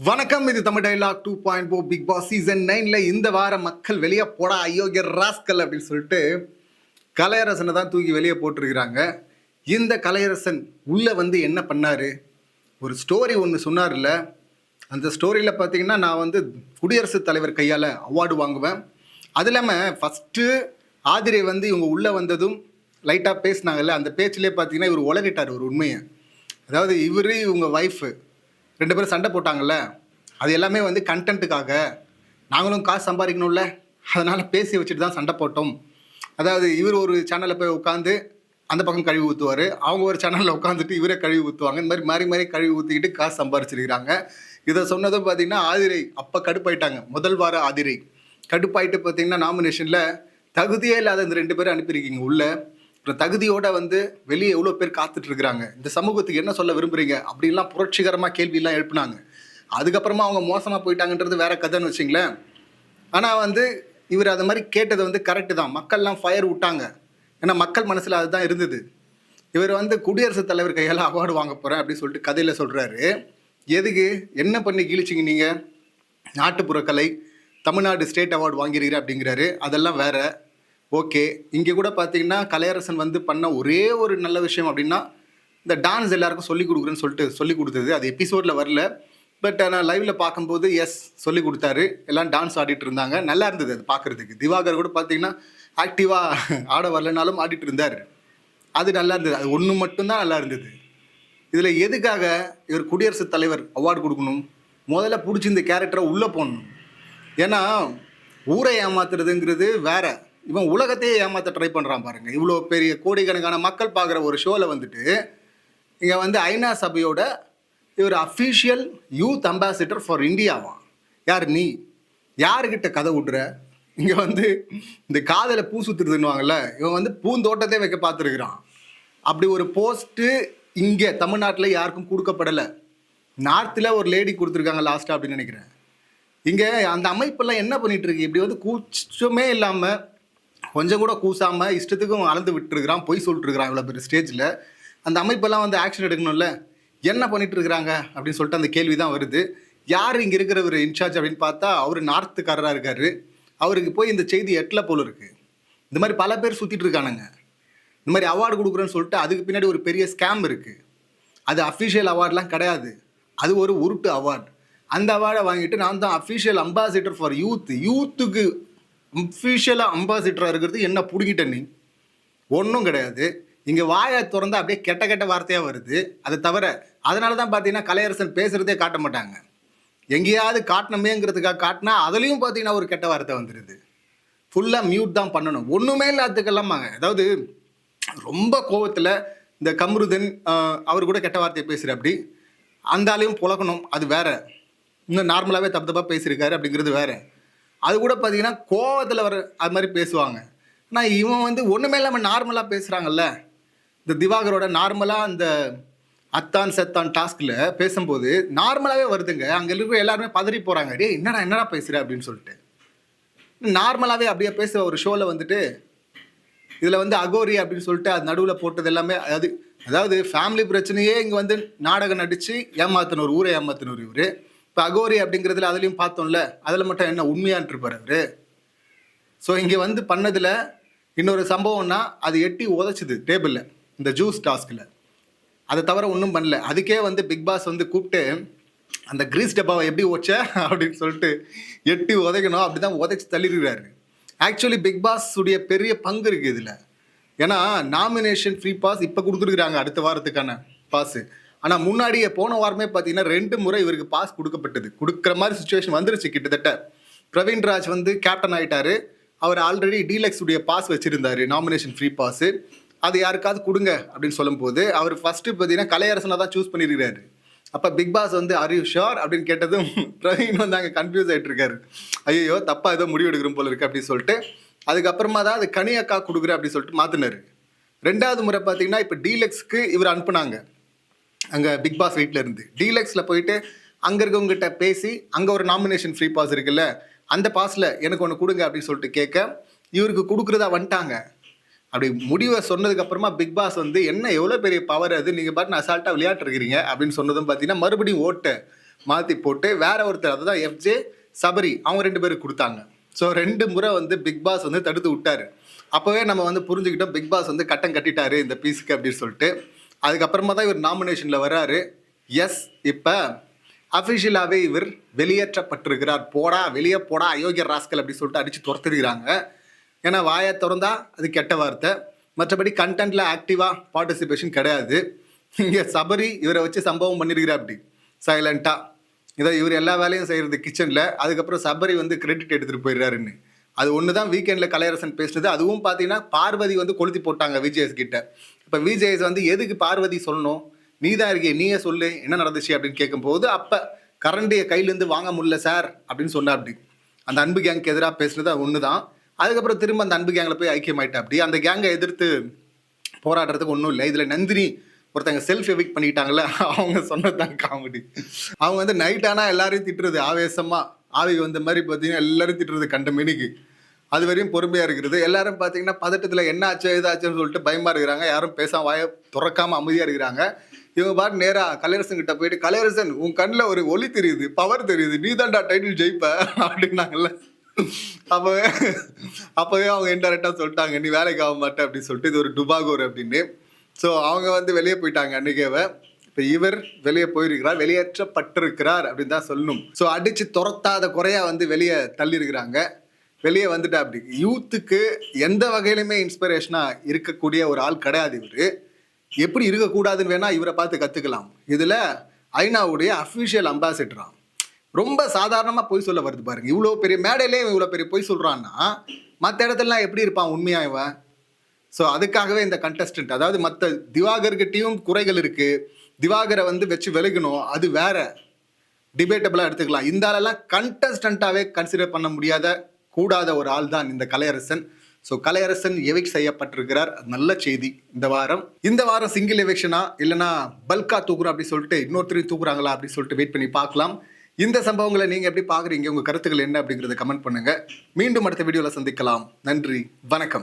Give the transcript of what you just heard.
வணக்கம் இது Tamil dialogue two point four big boss season நைனில் இந்த வாரம் மக்கள் வெளியே போடா அயோக்கிய ராஸ்கல் அப்படின்னு சொல்லிட்டு கலையரசனை தான் தூக்கி வெளியே போட்டிருக்கிறாங்க. இந்த கலையரசன் உள்ளே வந்து என்ன பண்ணார்? ஒரு ஸ்டோரி ஒன்று சொன்னார்ல. அந்த ஸ்டோரியில் பார்த்தீங்கன்னா நான் வந்து குடியரசுத் தலைவர் கையால் அவார்டு வாங்குவேன். அது இல்லாமல் ஃபஸ்ட்டு ஆதிரை வந்து இவங்க உள்ளே வந்ததும் லைட்டாக பேசினாங்கல்ல அந்த பேச்சிலே பார்த்தீங்கன்னா இவர் உலகிட்டார் ஒரு உண்மையை. அதாவது இவர் இவங்க ஒய்ஃபு ரெண்டு பேரும் சண்டை போட்டாங்கல்ல அது எல்லாமே வந்து கண்டென்ட்டுக்காக நாங்களும் காசு சம்பாதிக்கணும்ல அதனால் பேசி வச்சுட்டு தான் சண்டை போட்டோம். அதாவது இவர் ஒரு சேனலில் போய் உட்காந்து அந்த பக்கம் கழுவி ஊற்றுவார் அவங்க ஒரு சேனலில் உட்காந்துட்டு இவரே கழுவி ஊற்றுவாங்க இந்த மாதிரி மாறி மாறி கழுவி ஊற்றிக்கிட்டு காசு சம்பாரிச்சிருக்கிறாங்க. இதை சொன்னதும் பார்த்தீங்கன்னா ஆதிரை அப்போ கடுப்பாயிட்டாங்க. முதல் வார ஆதிரை. கடுப்பாயிட்டு பார்த்தீங்கன்னா நாமினேஷனில் தகுதியே இல்லாத இந்த ரெண்டு பேரும் அனுப்பியிருக்கீங்க உள்ளே. தகுதியோட வந்து வெளியே எவ்வளோ பேர் காத்துட்டு இருக்கிறாங்க இந்த சமூகத்துக்கு என்ன சொல்ல விரும்புறீங்க? அப்படின்லாம் புரட்சிகரமாக கேள்வியெல்லாம் எழுப்புனாங்க. அதுக்கப்புறமா அவங்க மோசமாக போயிட்டாங்கன்றது வேற கதைன்னு வச்சிங்களேன். ஆனால் வந்து இவர் அது மாதிரி கேட்டது வந்து கரெக்டு தான். மக்கள்லாம் ஃபயர் விட்டாங்க. ஏன்னா மக்கள் மனசில் அதுதான் இருந்தது. இவர் வந்து குடியரசுத் தலைவர் கையால் அவார்டு வாங்க போகிறேன் அப்படின்னு சொல்லிட்டு கதையில் சொல்கிறாரு எதுக்கு? என்ன பண்ணி கிழிச்சிங்க நீங்கள் நாட்டுப்புற கலை தமிழ்நாடு ஸ்டேட் அவார்டு வாங்கியிருக்கிற அப்படிங்கிறாரு. அதெல்லாம் வேறு ஓகே. இங்கே கூட பார்த்தீங்கன்னா கலையரசன் வந்து பண்ண ஒரே ஒரு நல்ல விஷயம் அப்படின்னா இந்த டான்ஸ் எல்லாருக்கும் சொல்லி கொடுக்குறேன்னு சொல்லிட்டு சொல்லி கொடுத்தது. அது எபிசோடில் வரல. பட் நான் லைவ்ல பார்க்கும்போது எஸ் சொல்லி கொடுத்தாரு. எல்லாம் டான்ஸ் ஆடிட்டு இருந்தாங்க. நல்லா இருந்தது அது பார்க்கறதுக்கு. திவாகர் கூட பார்த்தீங்கன்னா ஆக்டிவாக ஆட வரலனாலும் ஆடிட்டு இருந்தார். அது நல்லா இருந்தது. அது ஒன்று மட்டும்தான் நல்லா இருந்தது. இதில் எதுக்காக இவர் குடியரசுத் தலைவர் அவார்டு கொடுக்கணும்? முதல்ல பிடிச்சி இந்த கேரக்டரை உள்ளே போடணும். ஏன்னா ஊரை ஏமாத்துறதுங்கிறது வேற. இவன் உலகத்தையே ஏமாத்த ட்ரை பண்ணுறான் பாருங்க. இவ்வளோ பெரிய கோடிக்கணக்கான மக்கள் பார்க்குற ஒரு ஷோவில் வந்துட்டு இங்கே வந்து ஐநா சபையோட இவர் அஃபீஷியல் யூத் அம்பாசிடர் ஃபார் இந்தியாவாம். யார் நீ? யாருக்கிட்ட கதை விட்ற? இங்கே வந்து இந்த காதில் பூ சுற்றுறதுன்னுவாங்கல்ல இவன் வந்து பூந்தோட்டத்தை வைக்க பார்த்துருக்குறான். அப்படி ஒரு போஸ்ட்டு இங்கே தமிழ்நாட்டில் யாருக்கும் கொடுக்கப்படலை. நார்த்தில் ஒரு லேடி கொடுத்துருக்காங்க லாஸ்ட்டாக அப்படின்னு நினைக்கிறேன். இங்கே அந்த அமைப்பெல்லாம் என்ன பண்ணிகிட்ருக்கு இப்படி வந்து கூச்சமே இல்லாமல் கொஞ்சம் கூட கூசாமல் இஷ்டத்துக்கும் அளந்து விட்டுருக்கிறான் பொய் சொல்லிட்டு இருக்கிறான் இவ்வளோ பெரிய ஸ்டேஜில் அந்த அமைப்பெல்லாம் வந்து ஆக்ஷன் எடுக்கணும்ல? என்ன பண்ணிட்டு இருக்கிறாங்க அப்படின்னு சொல்லிட்டு அந்த கேள்வி தான் வருது. யார் இங்கே இருக்கிற ஒரு இன்சார்ஜ் அப்படின்னு பார்த்தா அவர் நார்த்துக்காரராக இருக்கார். அவருக்கு போய் இந்த செய்தி எட்டல போல இருக்கு. இந்த மாதிரி பல பேர் சுற்றிட்டு இருக்கானுங்க. இந்த மாதிரி அவார்டு கொடுக்குறேன்னு சொல்லிட்டு அதுக்கு பின்னாடி ஒரு பெரிய ஸ்கேம் இருக்குது அது அஃபிஷியல் அவார்ட்லாம் கிடையாது. அது ஒரு உருட்டு அவார்டு அந்த அவார்டை வாங்கிட்டு நான் தான் அஃபிஷியல் அம்பாசிடர் ஃபார் யூத் யூத்துக்கு அஃபிஷியலாக அம்பாசிடராக இருக்கிறது என்ன பிடிக்கிட்ட நீ? ஒன்றும் கிடையாது. இங்கே வாயை திறந்தால் அப்படியே கெட்ட கெட்ட வார்த்தையாக வருது. அதை தவிர அதனால தான் பார்த்தீங்கன்னா கலையரசன் பேசுகிறதே காட்ட மாட்டாங்க. எங்கேயாவது காட்டணுமேங்கிறதுக்காக காட்டினா அதுலேயும் பார்த்தீங்கன்னா ஒரு கெட்ட வார்த்தை வந்துடுது ஃபுல்லாக மியூட் தான் பண்ணணும். ஒன்றுமே இல்லாததுக்கெல்லாமாங்க. அதாவது ரொம்ப கோவத்தில் இந்த கம்ருதன் அவர் கூட கெட்ட வார்த்தையை பேசுகிற அப்படி. அந்த ஆளையும் புழக்கணும் அது வேற. இன்னும் நார்மலாகவே தப்பு தப்பாக பேசியிருக்காரு அப்படிங்கிறது வேறு. அது கூட பார்த்தீங்கன்னா கோவத்தில் வர அது மாதிரி பேசுவாங்க. ஆனால் இவன் வந்து ஒன்றுமே இல்லாமல் நார்மலாக பேசுகிறாங்கல்ல இந்த திவாகரோட நார்மலாக அந்த அத்தான் செத்தான் டாஸ்கில் பேசும்போது நார்மலாகவே வருதுங்க. அங்கே இருக்கிற எல்லாருமே பதறி போகிறாங்க டே என்னடா என்னடா பேசுகிற அப்படின்னு சொல்லிட்டு. நார்மலாகவே அப்படியே பேசுகிற ஒரு ஷோவில் வந்துட்டு இதில் வந்து அகோரி அப்படின்னு சொல்லிட்டு அது நடுவில் போட்டது எல்லாமே அதாவது அதாவது ஃபேமிலி பிரச்சனையே இங்கே வந்து நாடகம் நடித்து ஏமாத்தினோர் ஊரை ஏமாத்தினோர் இவர். இப்போ அகோரி அப்படிங்கிறதுல அதுலேயும் பார்த்தோம்ல அதில் மட்டும் என்ன உண்மையான்ட்டு இருப்பார் அவர். ஸோ இங்கே வந்து பண்ணதில் இன்னொரு சம்பவம்னா அது எட்டி உதைச்சிது டேபிளில் இந்த ஜூஸ் டாஸ்கில். அதை தவிர ஒன்றும் பண்ணல. அதுக்கே வந்து பிக் பாஸ் வந்து கூப்பிட்டு அந்த கிரீஸ் டப்பாவை எப்படி ஓச்ச அப்படின்னு சொல்லிட்டு எட்டி உதைக்கணும். அப்படி தான் உதைச்சி தள்ளிடுறாரு. ஆக்சுவலி பிக் பாஸ் உடைய பெரிய பங்கு இருக்குது இதில். ஏன்னா நாமினேஷன் ஃப்ரீ பாஸ் இப்போ கொடுத்துருக்குறாங்க அடுத்த வாரத்துக்கான பாஸு ஆனால் முன்னாடியே போன வாரமே பார்த்தீங்கன்னா ரெண்டு முறை இவருக்கு பாஸ் கொடுக்கப்பட்டது. கொடுக்குற மாதிரி சுச்சுவேஷன் வந்துருச்சு கிட்டத்தட்ட. பிரவீன் ராஜ் வந்து கேப்டன் ஆகிட்டார் அவர் ஆல்ரெடி டீலக்ஸ் உடைய பாஸ் வச்சுருந்தார் நாமினேஷன் ஃப்ரீ பாஸு அது யாருக்காவது கொடுங்க அப்படின்னு சொல்லும்போது அவர் ஃபஸ்ட்டு பார்த்தீங்கன்னா கலையரசனை தான் சூஸ் பண்ணியிருக்காரு அப்போ பிக் பாஸ் வந்து ஆர் யூ ஷோர் அப்படின்னு கேட்டதும் பிரவீன் வந்து அங்கே கன்ஃபியூஸ் ஆகிட்டு இருக்காரு. ஐயோ தப்பாக ஏதோ முடிவு எடுக்கிறோம் போல இருக்கு அப்படின்னு சொல்லிட்டு அதுக்கப்புறமா தான் அது கனி அக்கா கொடுக்குறேன் அப்படின்னு சொல்லிட்டு மாற்றினாரு ரெண்டாவது முறை பார்த்தீங்கன்னா இப்போ டீலக்ஸ்க்கு இவர் அனுப்புனாங்க. அங்கே பிக் பாஸ் வீட்டில் இருந்து. டீலக்ஸில் போயிட்டு அங்கே இருக்கவங்ககிட்ட பேசி அங்கே ஒரு நாமினேஷன் ஃப்ரீ பாஸ் இருக்குல்ல அந்த பாஸில் எனக்கு ஒன்று கொடுங்க அப்படின்னு சொல்லிட்டு கேட்க இவருக்கு கொடுக்குறதா வந்துட்டாங்க. அப்படி முடிவை சொன்னதுக்கு அப்புறமா பிக் பாஸ் வந்து என்ன எவ்வளோ பெரிய பவர் அது? நீங்கள் பாட்டு அசால்ட்டாக விளையாட்டுருக்கிறீங்க. அப்படின்னு சொன்னதும் பார்த்தீங்கன்னா மறுபடியும் ஓட்டு மாற்றி போட்டு வேற ஒருத்தர் அதுதான் எஃப்ஜே சபரி அவங்க ரெண்டு பேருக்கு கொடுத்தாங்க. ஸோ ரெண்டு முறை வந்து பிக் பாஸ் வந்து தடுத்து விட்டார். அப்போவே நம்ம வந்து புரிஞ்சுக்கிட்டோம் பிக் பாஸ் வந்து கட்டம் கட்டிட்டாரு இந்த பீஸுக்கு அப்படின்னு சொல்லிட்டு. அதுக்கப்புறமா தான் இவர் நாமினேஷனில் வராரு எஸ் இப்போ அஃபிஷியலாகவே இவர் வெளியேற்றப்பட்டிருக்கிறார். போடா வெளியே போடா அயோக்கிய ராஸ்கல் அப்படி சொல்லிட்டு அடித்து துரத்துருக்கிறாங்க. ஏன்னா வாயை திறந்தா அது கெட்ட வார்த்தை. மற்றபடி கண்டென்ட்டில் ஆக்டிவாக பார்ட்டிசிபேஷன் கிடையாது. இங்கே சபரி இவரை வச்சு சம்பவம் பண்ணியிருக்கிறார் அப்படி. சைலண்ட்டாக இதை இவர் எல்லா வேலையும் செய்கிறது கிச்சனில் அதுக்கப்புறம் சபரி வந்து கிரெடிட் எடுத்துகிட்டு போயிடுறாருன்னு. அது ஒன்று தான் வீக்கெண்டில் கலையரசன் பேசுனது. அதுவும் பார்த்தீங்கன்னா பார்வதி வந்து கொளுத்தி போட்டாங்க விஜேஎஸ் கிட்ட. இப்போ விஜேஎஸ் வந்து எதுக்கு பார்வதி சொல்லணும்? நீ தான் இருக்கிய நீயே சொல்லு என்ன நடந்துச்சு அப்படின்னு கேட்கும்போது அப்போ கரண்டியை கையிலேருந்து வாங்க முடியல சார் அப்படின்னு சொன்னா அப்படி. அந்த அன்பு கேங்க்கு எதிராக பேசுனது ஒன்று தான் அதுக்கப்புறம் திரும்ப அந்த அன்பு கேங்கில் போய் ஐக்கியமாயிட்டா அப்படி. அந்த கேங்கை எதிர்த்து போராடுறதுக்கு ஒன்றும் இல்லை. இதில் நந்தினி ஒருத்தங்க செல்ஃப் எவிக் பண்ணிக்கிட்டாங்கல்ல அவங்க சொன்னது தான் காமெடி அவங்க வந்து நைட் ஆனால் எல்லாரையும் திட்டுறது ஆவேசமாக ஆவி வந்த மாதிரி பார்த்தீங்கன்னா எல்லாரும் திட்டுறது கண்ட மினிக்கு. அது வரையும் பொறுமையாக இருக்கிறது. எல்லாரும் பார்த்தீங்கன்னா பதட்டத்தில் என்ன ஆச்சு ஏதாச்சுன்னு சொல்லிட்டு பயமாக இருக்கிறாங்க. யாரும் பேசாம வாய துறக்காம அமைதியாக இருக்கிறாங்க. இவங்க பாட்டு நேராக கலையரசன் கிட்ட போயிட்டு கலையரசன் உன் கண்ணில் ஒரு ஒளி தெரியுது பவர் தெரியுது நீ தான்டா டைட்டில் ஜெயிப்ப. அப்படின்னாங்கல்ல. அப்போ அப்போவே அவங்க இன்டெரக்டாக சொல்லிட்டாங்க நீ வேலைக்கு ஆக மாட்டேன் அப்படின்னு சொல்லிட்டு. இது ஒரு டுபாகோர் அப்படின்னு. ஸோ அவங்க வந்து வெளியே போயிட்டாங்க அன்னைக்கேவை. இப்போ இவர் வெளியே போயிருக்கிறார் வெளியேற்றப்பட்டிருக்கிறார் அப்படின்னு தான் சொல்லணும். ஸோ அடித்து துரத்தாத குறையாக வந்து வெளியே தள்ளியிருக்கிறாங்க. வெளியே வந்துட்டா அப்படி. யூத்துக்கு எந்த வகையிலுமே இன்ஸ்பிரேஷனாக இருக்கக்கூடிய ஒரு ஆள் கிடையாது இவர். எப்படி இருக்கக்கூடாதுன்னு வேணால் இவரை பார்த்து கற்றுக்கலாம் இதில் ஐநாவுடைய அஃபிஷியல் அம்பாசிடரான் ரொம்ப சாதாரணமாக பொய் சொல்ல வருது பாருங்க. இவ்வளோ பெரிய மேடையிலே இவ்வளோ பெரிய பொய் சொல்கிறான்னா மற்ற இடத்துலலாம் எப்படி இருப்பான்? உண்மையாக இவன்? ஸோ அதுக்காகவே இந்த கண்டஸ்டன்ட் அதாவது மற்ற திவாகர்கிட்டையும் குறைகள் இருக்குது திவாகரை வந்து வச்சு விலகணும். அது வேற. டிபேட்டபிளாக எடுத்துக்கலாம். இந்த ஆளெல்லாம் கண்டஸ்டண்ட்டாகவே கன்சிடர் பண்ண முடியாத கூடாத ஒரு ஆள் தான் இந்த கலையரசன். ஸோ கலையரசன் எவிக் செய்யப்பட்டிருக்கிறார். நல்ல செய்தி இந்த வாரம். இந்த வாரம் சிங்கிள் எவிக்ஷனா இல்லைனா பல்கா தூக்குறோம் அப்படி சொல்லிட்டு இன்னொருத்தரையும் தூக்குறாங்களா அப்படின்னு சொல்லிட்டு வெயிட் பண்ணி பார்க்கலாம். இந்த சம்பவங்களை நீங்கள் எப்படி பார்க்குறீங்க? உங்கள் கருத்துக்கள் என்ன அப்படிங்கிறத கமெண்ட் பண்ணுங்கள் மீண்டும் அடுத்த வீடியோவில் சந்திக்கலாம். நன்றி. வணக்கம்.